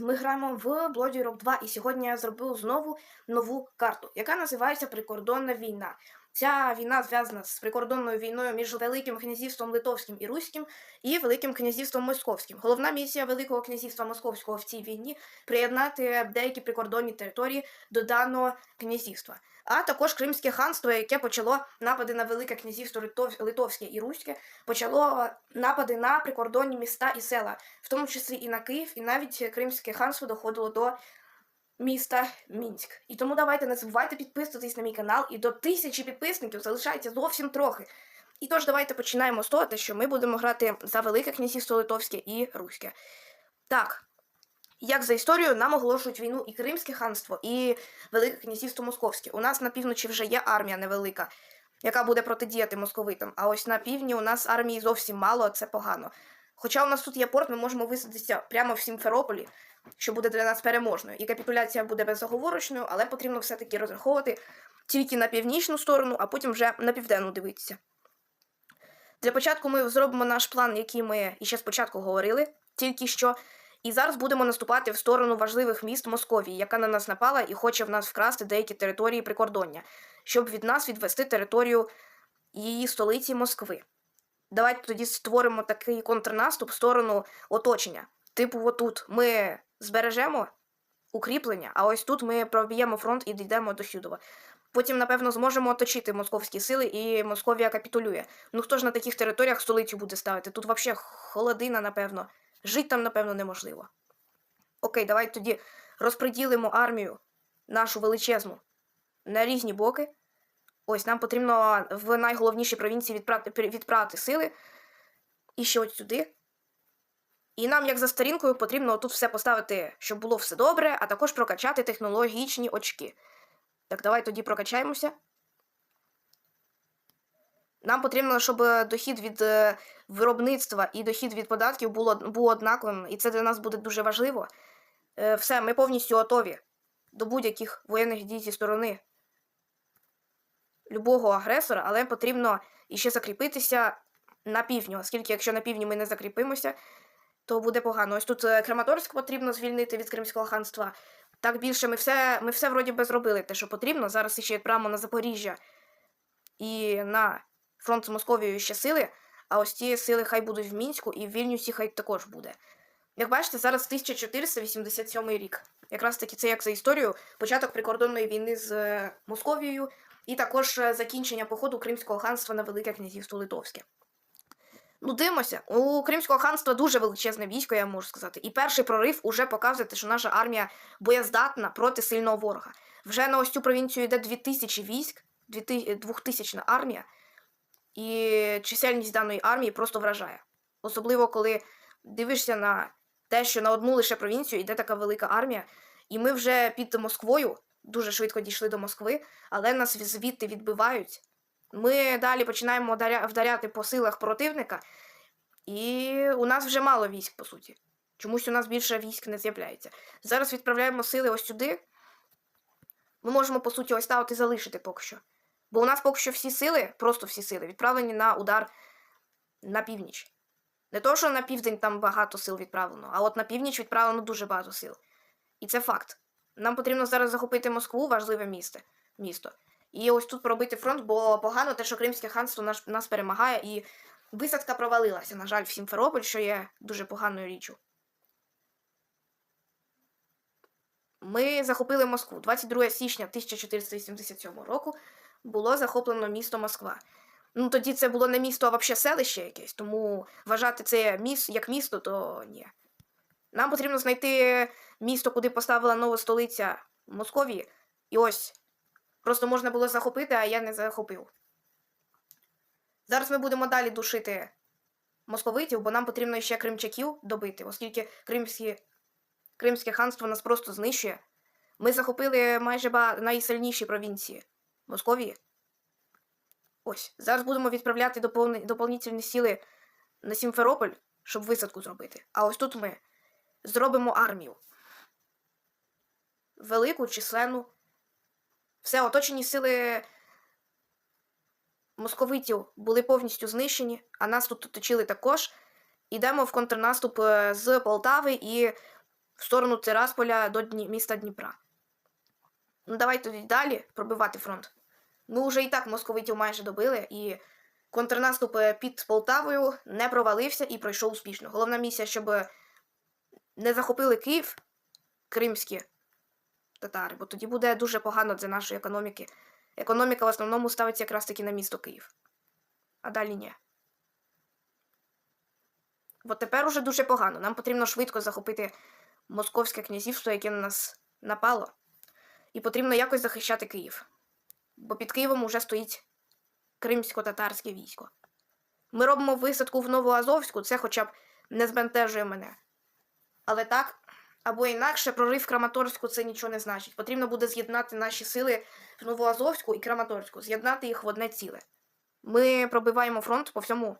Ми граємо в Bloody Rock 2 і сьогодні я зробив знову нову карту, яка називається Прикордонна війна. Ця війна зв'язана з прикордонною війною між Великим князівством Литовським і Руським і Великим князівством Московським. Головна місія Великого князівства Московського в цій війні приєднати деякі прикордонні території до даного князівства. А також Кримське ханство, яке почало напади на Велике князівство Литовське і Руське, почало напади на прикордонні міста і села, в тому числі і на Київ, і навіть Кримське ханство доходило до міста Мінськ. І тому давайте не забувайте підписуватись на мій канал, і до тисячі підписників залишається зовсім трохи. І тож давайте починаємо з того, що ми будемо грати за Велике князівство Литовське і Руське. Так. Як за історією, нам оголошують війну і Кримське ханство, і Велике князівство Московське. У нас на півночі вже є армія невелика, яка буде протидіяти московитам. А ось на півдні у нас армії зовсім мало, а це погано. Хоча у нас тут є порт, ми можемо висадитися прямо в Сімферополі, що буде для нас переможною. І капітуляція буде безоговорочною, але потрібно все-таки розраховувати тільки на північну сторону, а потім вже на південну дивитися. Для початку ми зробимо наш план, який ми іще спочатку говорили, тільки що. І зараз будемо наступати в сторону важливих міст Московії, яка на нас напала і хоче в нас вкрасти деякі території прикордоння, щоб від нас відвести територію її столиці Москви. Давайте тоді створимо такий контрнаступ в сторону оточення. Типу, отут ми збережемо укріплення, а ось тут ми проб'ємо фронт і дійдемо до Сюдова. Потім, напевно, зможемо оточити московські сили, і Московія капітулює. Ну хто ж на таких територіях столицю буде ставити? Тут взагалі холодина, напевно. Жити там, напевно, неможливо. Окей, давайте тоді розподілимо армію нашу величезну на різні боки. Ось нам потрібно в найголовнішій провінції відправити, відправити сили. І ще от сюди. І нам, як за старінкою, потрібно тут все поставити, щоб було все добре, а також прокачати технологічні очки. Так, давай тоді прокачаємося. Нам потрібно, щоб дохід від е, виробництва і дохід від податків було, був однаковим, і це для нас буде дуже важливо. Е, все, ми повністю готові до будь-яких воєнних дій зі сторони любого агресора, але потрібно іще закріпитися на півдні, оскільки якщо на півдні ми не закріпимося, то буде погано. Ось тут е, Краматорськ потрібно звільнити від Кримського ханства. Так більше ми все, ми все вроді би зробили те, що потрібно. Зараз ще відправимо на Запоріжжя і на фронт з Московією ще сили, а ось ці сили хай будуть в Мінську і в Вільнюсі хай також буде. Як бачите, зараз 1487 рік. Якраз таки це як за історію, початок прикордонної війни з е, Московією, і також е, закінчення походу Кримського ханства на Велике князівство Литовське. Ну, дивимося, у Кримського ханства дуже величезне військо, я можу сказати. І перший прорив уже показує, що наша армія боєздатна проти сильного ворога. Вже на ось цю провінцію йде 2000 військ, 2000 армія, і чисельність даної армії просто вражає. Особливо, коли дивишся на те, що на одну лише провінцію йде така велика армія, і ми вже під Москвою дуже швидко дійшли до Москви, але нас звідти відбивають. Ми далі починаємо вдаряти по силах противника, і у нас вже мало військ, по суті. Чомусь у нас більше військ не з'являється. Зараз відправляємо сили ось сюди. Ми можемо, по суті, ось ставити залишити поки що. Бо у нас поки що всі сили, просто всі сили, відправлені на удар на північ. Не то, що на південь там багато сил відправлено, а от на північ відправлено дуже багато сил. І це факт. Нам потрібно зараз захопити Москву, важливе місто. місто. І ось тут пробити фронт, бо погано те, що Кримське ханство наш, нас перемагає, і висадка провалилася, на жаль, в Сімферополь, що є дуже поганою річчю. Ми захопили Москву. 22 січня 1487 року було захоплено місто Москва. Ну тоді це було не місто, а взагалі селище якесь, тому вважати це міс, як місто, то ні. Нам потрібно знайти місто, куди поставила нова столиця Московії. І ось. Просто можна було захопити, а я не захопив. Зараз ми будемо далі душити московитів, бо нам потрібно ще кримчаків добити, оскільки Кримські, Кримське ханство нас просто знищує. Ми захопили майже ба... найсильніші провінції Московії. Ось. Зараз будемо відправляти доповни... доповнительні сили на Сімферополь, щоб висадку зробити. А ось тут ми зробимо армію. Велику, численну. Все, оточені сили московитів були повністю знищені, а нас тут оточили також. Ідемо в контрнаступ е, з Полтави і в сторону Тирасполя до Дні... міста Дніпра. Ну, давай тоді далі пробивати фронт. Ми вже і так московитів майже добили, і контрнаступ під Полтавою не провалився і пройшов успішно. Головна місія, щоб не захопили Київ кримські татари, бо тоді буде дуже погано для нашої економіки. Економіка в основному ставиться якраз таки на місто Київ. А далі ні. Бо тепер уже дуже погано. Нам потрібно швидко захопити Московське князівство, яке на нас напало. І потрібно якось захищати Київ. Бо під Києвом уже стоїть кримсько-татарське військо. Ми робимо висадку в Новоазовську, це хоча б не збентежує мене. Але так, або інакше, прорив Краматорську це нічого не значить. Потрібно буде з'єднати наші сили в Новоазовську і Краматорську, з'єднати їх в одне ціле. Ми пробиваємо фронт по всьому.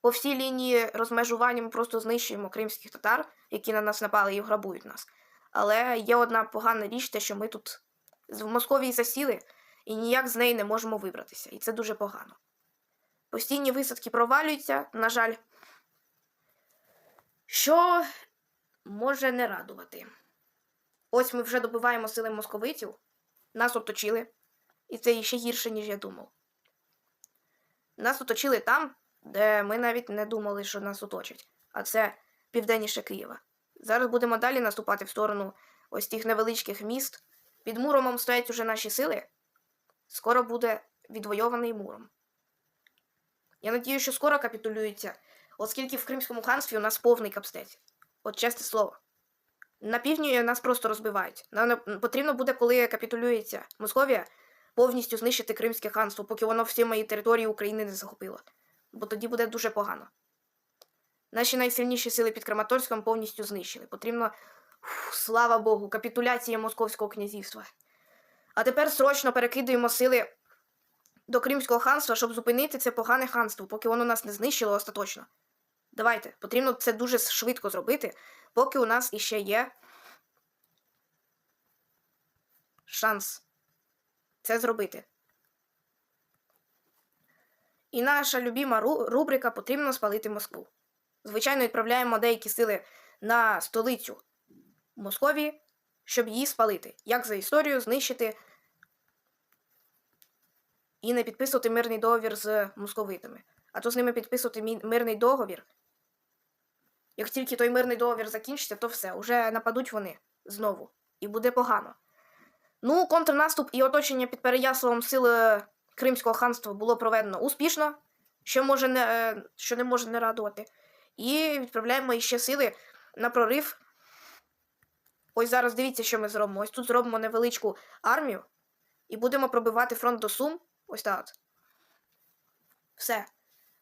По всій лінії розмежування ми просто знищуємо кримських татар, які на нас напали і грабують нас. Але є одна погана річ, те, що ми тут в Московії засіли і ніяк з неї не можемо вибратися. І це дуже погано. Постійні висадки провалюються, на жаль, що може не радувати. Ось ми вже добиваємо сили московитів, нас оточили, і це ще гірше, ніж я думав. Нас оточили там, де ми навіть не думали, що нас оточать, а це південніше Києва. Зараз будемо далі наступати в сторону ось тих невеличких міст. Під Муромом стоять уже наші сили. Скоро буде відвойований Муром. Я надію, що скоро капітулюється, оскільки в Кримському ханстві у нас повний капстець. От чесне слово. На півдні нас просто розбивають. Нам потрібно буде, коли капітулюється Московія, повністю знищити Кримське ханство, поки воно всі мої території України не захопило. Бо тоді буде дуже погано. Наші найсильніші сили під Краматорськом повністю знищили. Потрібно, Слава Богу, капітуляція Московського князівства. А тепер срочно перекидуємо сили до Кримського ханства, щоб зупинити це погане ханство, поки воно нас не знищило остаточно. Давайте, потрібно це дуже швидко зробити, поки у нас іще є шанс це зробити. І наша любима ру- рубрика потрібно спалити Москву. Звичайно, відправляємо деякі сили на столицю Московії, щоб її спалити. Як за історію знищити і не підписувати мирний договір з московитами. А то з ними підписувати мирний договір. Як тільки той мирний договір закінчиться, то все, уже нападуть вони знову. І буде погано. Ну, контрнаступ і оточення під Переяславом сили Кримського ханства було проведено успішно, що, може не, е, що не може не радувати. І відправляємо іще сили на прорив. Ось зараз дивіться, що ми зробимо. Ось тут зробимо невеличку армію і будемо пробивати фронт до Сум. Ось так. Все.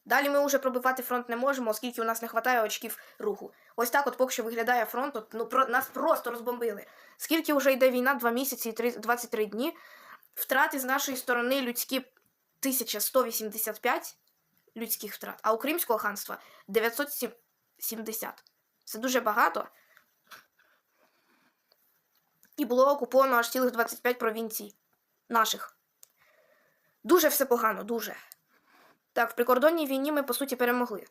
Далі ми вже пробивати фронт не можемо, оскільки у нас не вистачає очків руху. Ось так, от поки що виглядає фронт. От, ну, про, нас просто розбомбили. Скільки вже йде війна? 2 місяці і три- 23 дні. Втрати з нашої сторони людські 1185 людських втрат, а у Кримського ханства 970. Це дуже багато. І було окуповано аж цілих 25 провінцій наших. Дуже все погано, дуже. Так, в прикордонній війні ми, по суті, перемогли.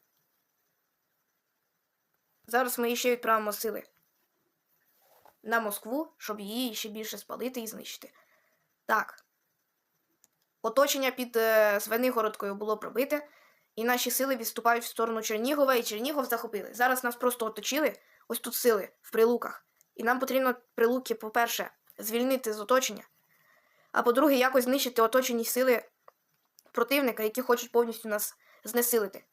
Зараз ми ще відправимо сили на Москву, щоб її ще більше спалити і знищити. Так. Оточення під е, Звенигородкою було пробите, і наші сили відступають в сторону Чернігова, і Чернігов захопили. Зараз нас просто оточили, ось тут сили, в прилуках. І нам потрібно прилуки, по-перше, звільнити з оточення, а по-друге, якось знищити оточені сили противника, які хочуть повністю нас знесилити.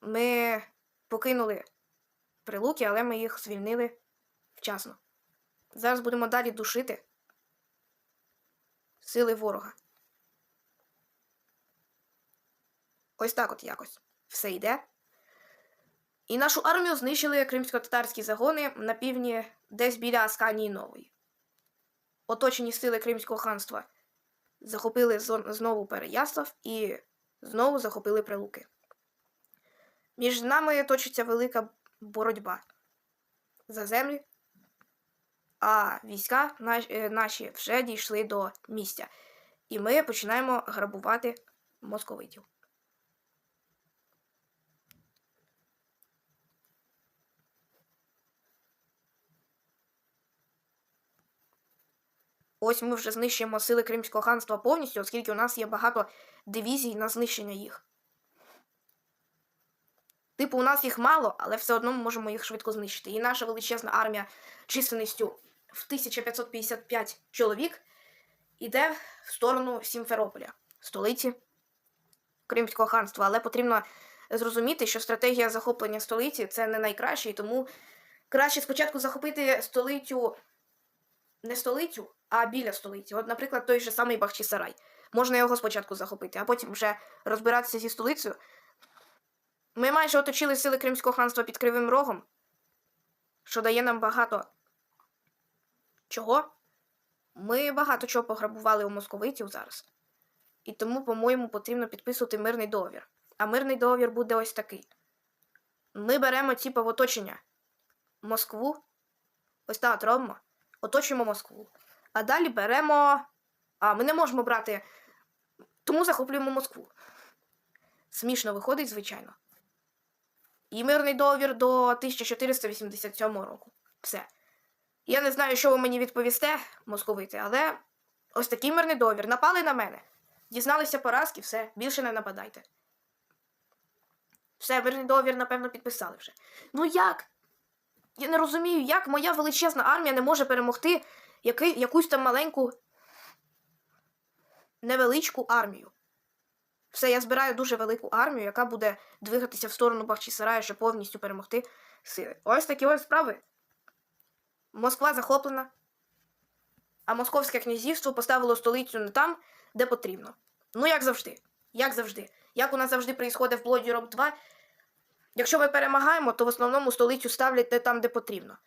Ми покинули прилуки, але ми їх звільнили вчасно. Зараз будемо далі душити сили ворога. Ось так от якось все йде. І нашу армію знищили кримсько-татарські загони на півдні десь біля Асканії Нової. Оточені сили Кримського ханства захопили знову Переяслав і знову захопили Прилуки. Між нами точиться велика боротьба за землі, а війська е, наші вже дійшли до місця. І ми починаємо грабувати московитів. Ось ми вже знищуємо сили Кримського ханства повністю, оскільки у нас є багато дивізій на знищення їх. Типу, у нас їх мало, але все одно ми можемо їх швидко знищити. І наша величезна армія численністю в 1555 чоловік іде в сторону Сімферополя, столиці Кримського ханства. Але потрібно зрозуміти, що стратегія захоплення столиці це не найкраще, і тому краще спочатку захопити столицю, не столицю, а біля столиці. От, наприклад, той же самий Бахчисарай. Можна його спочатку захопити, а потім вже розбиратися зі столицею. Ми майже оточили сили Кримського ханства під Кривим Рогом, що дає нам багато чого. Ми багато чого пограбували у московитів зараз. І тому, по-моєму, потрібно підписувати мирний договір. А мирний договір буде ось такий. Ми беремо типу, в оточення Москву. Ось так от. Оточуємо Москву. А далі беремо. А, ми не можемо брати. Тому захоплюємо Москву. Смішно виходить, звичайно. І мирний договір до 1487 року. Все. Я не знаю, що ви мені відповісте, московити, але ось такий мирний договір. Напали на мене. Дізналися поразки, все, більше не нападайте. Все, мирний договір, напевно, підписали вже. Ну як? Я не розумію, як моя величезна армія не може перемогти яки, якусь там маленьку невеличку армію. Все, я збираю дуже велику армію, яка буде двигатися в сторону Бахчисарая, щоб повністю перемогти сили. Ось такі ось справи. Москва захоплена, а Московське князівство поставило столицю не там, де потрібно. Ну, як завжди. Як завжди. Як у нас завжди проїсходить в Blood Europe 2, якщо ми перемагаємо, то в основному столицю ставлять не там, де потрібно.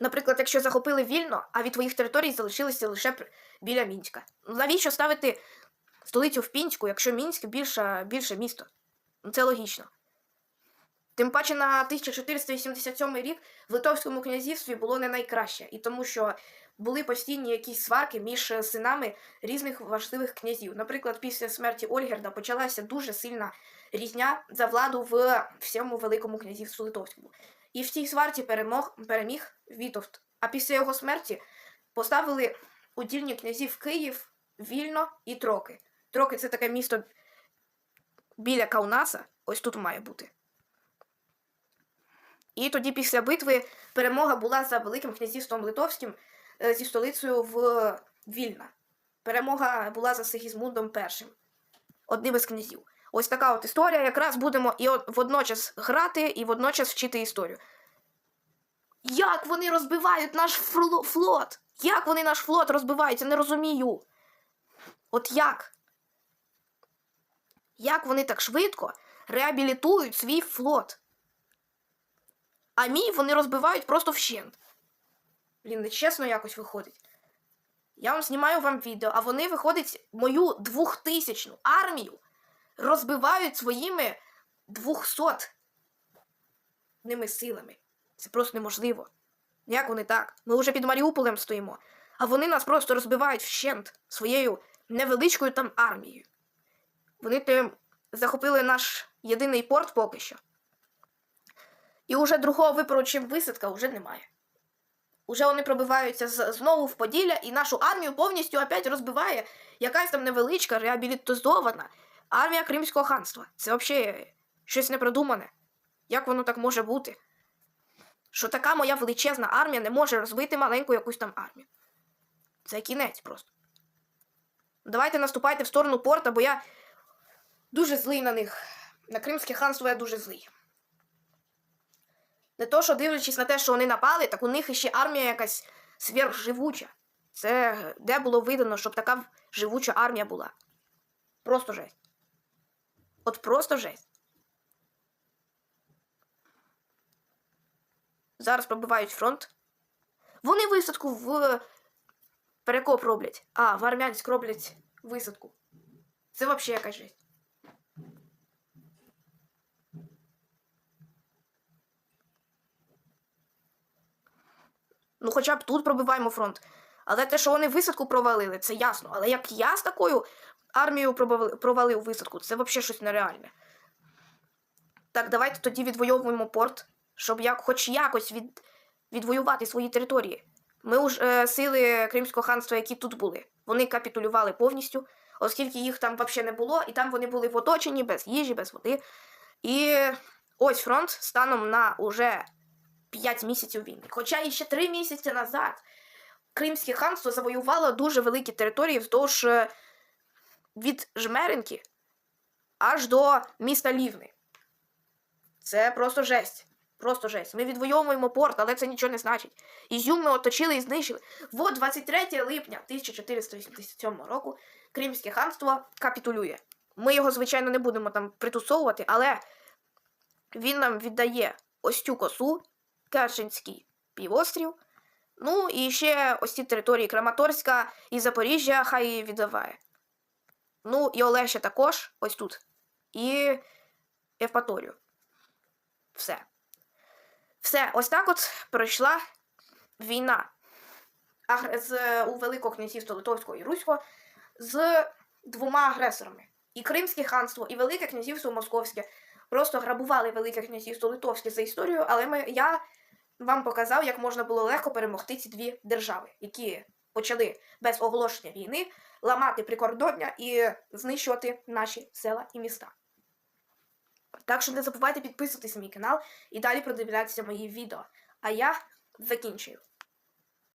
Наприклад, якщо захопили вільно, а від твоїх територій залишилися лише біля Мінська. Навіщо ставити столицю в Пінську, якщо Мінськ більше, більше місто? Ну, це логічно. Тим паче на 1487 рік в Литовському князівстві було не найкраще, і тому що були постійні якісь сварки між синами різних важливих князів. Наприклад, після смерті Ольгерда почалася дуже сильна різня за владу в всьому Великому князівству Литовському. І в цій сварці перемог, переміг Вітовт. А після його смерті поставили удільні князів Київ, Вільно і Троки. Троки це таке місто біля Каунаса, ось тут має бути. І тоді після битви перемога була за Великим князівством Литовським е, зі столицею в Вільна. Перемога була за Сигізмундом І, одним із князів. Ось така от історія. Якраз будемо і водночас грати, і водночас вчити історію. Як вони розбивають наш флот? Як вони наш флот розбивають? Я не розумію. От як? Як вони так швидко реабілітують свій флот? А мій вони розбивають просто вщент. Блін, нечесно якось виходить. Я вам знімаю вам відео, а вони виходить мою двохтисячну армію розбивають своїми двохсот ними силами. Це просто неможливо. Як вони так? Ми вже під Маріуполем стоїмо, а вони нас просто розбивають вщент своєю невеличкою там армією. Вони тим захопили наш єдиний порт поки що. І уже другого випору, чим висадка, вже немає. Уже вони пробиваються знову в Поділля, і нашу армію повністю опять розбиває якась там невеличка, реабілітизована армія Кримського ханства. Це взагалі щось непродумане. Як воно так може бути? Що така моя величезна армія не може розбити маленьку якусь там армію. Це кінець просто. Давайте наступайте в сторону порта, бо я дуже злий на них. На Кримське ханство я дуже злий. Не то, що дивлячись на те, що вони напали, так у них іще армія якась сверхживуча. Це де було видано, щоб така живуча армія була. Просто жесть. От просто жесть. Зараз пробивають фронт. Вони висадку в перекоп роблять. А, в Армянськ роблять висадку. Це взагалі якась жесть. Ну, хоча б тут пробиваємо фронт. Але те, що вони висадку провалили, це ясно. Але як я з такою пробавили- провалив висадку, це взагалі щось нереальне. Так, давайте тоді відвоюємо порт, щоб як, хоч якось від, відвоювати свої території. Ми ж е, сили Кримського ханства, які тут були, вони капітулювали повністю, оскільки їх там взагалі не було, і там вони були в оточенні без їжі, без води. І ось фронт станом на уже 5 місяців війни. Хоча і ще 3 місяці назад Кримське ханство завоювало дуже великі території вздовж е, від Жмеринки аж до міста Лівни. Це просто жесть. Просто жесть. Ми відвоюємо порт, але це нічого не значить. Ізюм ми оточили і знищили. Во 23 липня 1487 року Кримське ханство капітулює. Ми його, звичайно, не будемо там притусовувати, але він нам віддає ось цю косу, Керченський півострів. Ну і ще ось ці території Краматорська і Запоріжжя хай віддаває. Ну, і Олеся також, ось тут. І Евпаторію. Все. Все, ось так от пройшла війна з, у Великого князівства Литовського і Руського з двома агресорами. І Кримське ханство, і Велике князівство Московське просто грабували Велике князівство Литовське за історію, але ми, я вам показав, як можна було легко перемогти ці дві держави, які почали без оголошення війни ламати прикордоння і знищувати наші села і міста. Так що не забувайте підписуватись на мій канал і далі продивлятися мої відео. А я закінчую.